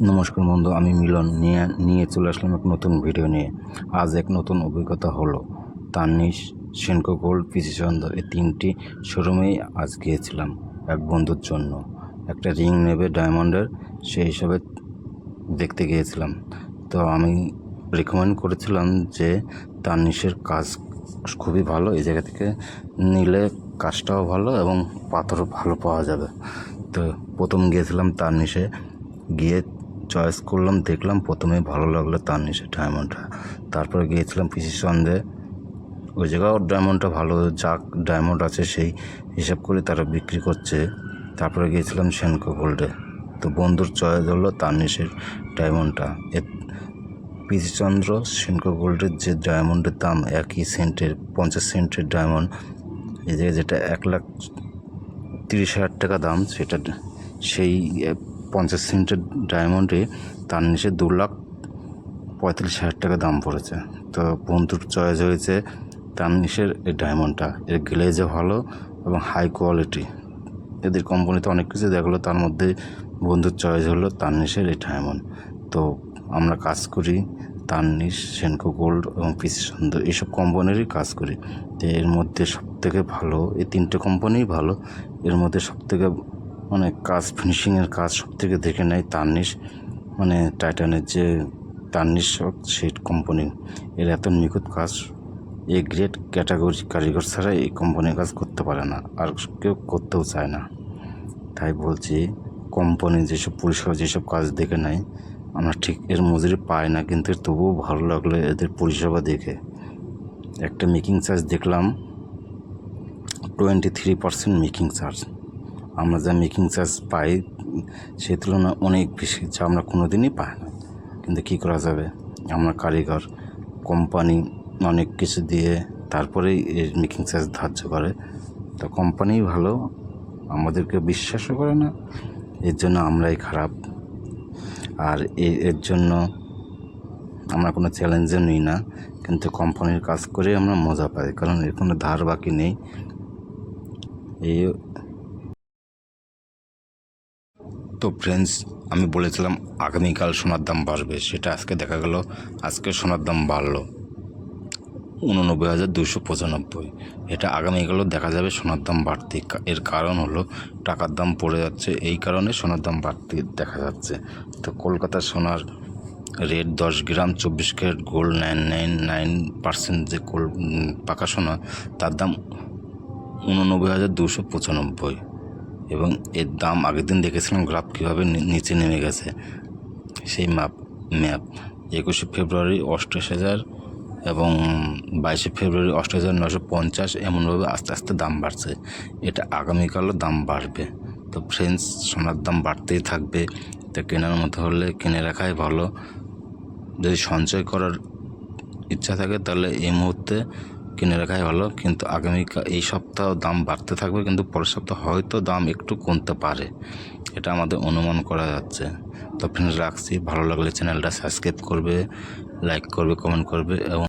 নমস্কার বন্ধু, আমি মিলন। নিয়ে নিয়ে চলে আসলাম এক নতুন ভিডিও নিয়ে। আজ এক নতুন অভিজ্ঞতা হলো। তানিশ সেনকো গোল্ড পিসি চন্দ্র এই তিনটি শোরুমেই আজ গিয়েছিলাম এক বন্ধুর জন্য। একটা রিং নেবে ডায়মন্ডের সেই হিসাবে দেখতে গিয়েছিলাম। তো আমি রেকমেন্ড করেছিলাম যে তানিশের কাজ খুবই ভালো, এই জায়গা থেকে নিলে কাজটাও ভালো এবং পাথরও ভালো পাওয়া যাবে। তো প্রথম গিয়েছিলাম তানিশে। গিয়ে চয়েস করলাম, দেখলাম প্রথমে ভালো লাগল তানিশের ডায়মন্ডটা তারপরে গিয়েছিলাম পিসি সন্ধে ওই জায়গাও ডায়মন্ডটা ভালো, যাক ডায়মন্ড আছে সেই হিসাব করে তারা বিক্রি করছে। তারপরে গিয়েছিলাম সেনকো গোল্ডে তো বন্ধুর চয়েস হলো তানিশের ডায়মন্ডটা এ পিসি চন্দ্র সেনকো গোল্ডের যে ডায়মন্ডের দাম, একই সেন্টের পঞ্চাশ সেন্টের ডায়মন্ড এই জায়গায় যেটা এক লাখ তিরিশ হাজার টাকা দাম, সেটা সেই পঞ্চাশ সেন্টের ডায়মন্ডে তার নিচে দু লাখ পঁয়তাল্লিশ হাজার টাকা দাম পড়েছে। তো বন্ধুর চয়েস হয়েছে তার নিচের এই ডায়মন্ডটা। এর গ্লেজও ভালো এবং হাই কোয়ালিটি এদের কোম্পানিতে অনেক কিছু দেখল, তার মধ্যে বন্ধুর চয়েস হলো তাননিশের এই ডায়মন্ড। তো আমরা কাজ করি তাননিশ সেনকো গোল্ড এবং পিসি সুন্দর এইসব কোম্পানিরই কাজ করি। তো এর মধ্যে সবথেকে ভালো, এই তিনটে কোম্পানিই ভালো, এর মধ্যে সবথেকে মানে কাজ ফিনিশিংয়ের কাজ সব থেকে দেখে নেয় তাননিশ মানে টাইটানের যে তাননিশ সেই কোম্পানি এর এত নিখুঁত কাজ, এ গ্রেড ক্যাটাগরি কারিগর ছাড়া এই কোম্পানির কাজ করতে পারে না, আর কেউ করতেও চায় না। তাই বলছি কোম্পানি যেসব পরিষেবা, যেসব কাজ দেখে নেয়, আমরা ঠিক এর মজুরি পাই না, কিন্তু তবুও ভালো লাগল এদের পরিষেবা দেখে। একটা মেকিং চার্জ দেখলাম twenty three percent making charge আমরা যা মেকিং চার্জ পাই, সে তুলনায় অনেক বেশি, যা আমরা কোনো দিনই পাই না। কিন্তু কী করা যাবে? আমরা কারিগর কোম্পানি অনেক কিছু দিয়ে তারপরেই এর মেকিং চার্জ ধার্য করে। তো কোম্পানি ভালো, আমাদেরকে বিশ্বাসও করে না, এর জন্য আমরাই খারাপ। আর এর জন্য আমরা কোনো চ্যালেঞ্জও নিই না, কিন্তু কোম্পানির কাজ করে আমরা মজা পাই, কারণ এর কোনো ধার বাকি নেই। এই তো ফ্রেন্ডস আমি বলেছিলাম আগামীকাল সোনার দাম বাড়বে সেটা আজকে দেখা গেল আজকে সোনার দাম বাড়লো। উননব্বই হাজার দুশো পঁচানব্বই এটা আগামীকালও দেখা যাবে সোনার দাম বাড়তে এর কারণ হলো টাকার দাম পড়ে যাচ্ছে এই কারণে সোনার দাম বাড়তে দেখা যাচ্ছে। তো কলকাতার সোনার রেট দশ গ্রাম চব্বিশ carat gold nine nine nine percent যে উম, পাকা সোনা তার দাম উননব্বই হাজার দুশো পঁচানব্বই। এবং এর দাম আগের দিন দেখেছিলাম, গ্রাফ কীভাবে নিচে নেমে গেছে। সেই মাপ, ম্যাপ। একুশে ফেব্রুয়ারি অষ্টাশ হাজার এবং বাইশে ফেব্রুয়ারি অষ্টাশ হাজার নশো পঞ্চাশ এমনভাবে আস্তে আস্তে দাম বাড়ছে। এটা আগামীকালও দাম বাড়বে। তো ফ্রেন্ডস সোনার দাম বাড়তেই থাকবে। তো কেনার মতো হলে কিনে রাখাই ভালো। যদি সঞ্চয় করার ইচ্ছা থাকে তাহলে এই মুহূর্তে কিনে রাখাই ভালো, কিন্তু আগামীকাল এই সপ্তাহ দাম বাড়তে থাকবে, কিন্তু পরের সপ্তাহ হয়তো দাম একটু কমতে পারে। এটা আমাদের অনুমান করা যাচ্ছে। তো ফ্রেন্ডস রাখছি। ভালো লাগলে চ্যানেলটা সাবস্ক্রাইব করবে লাইক করবে কমেন্ট করবে এবং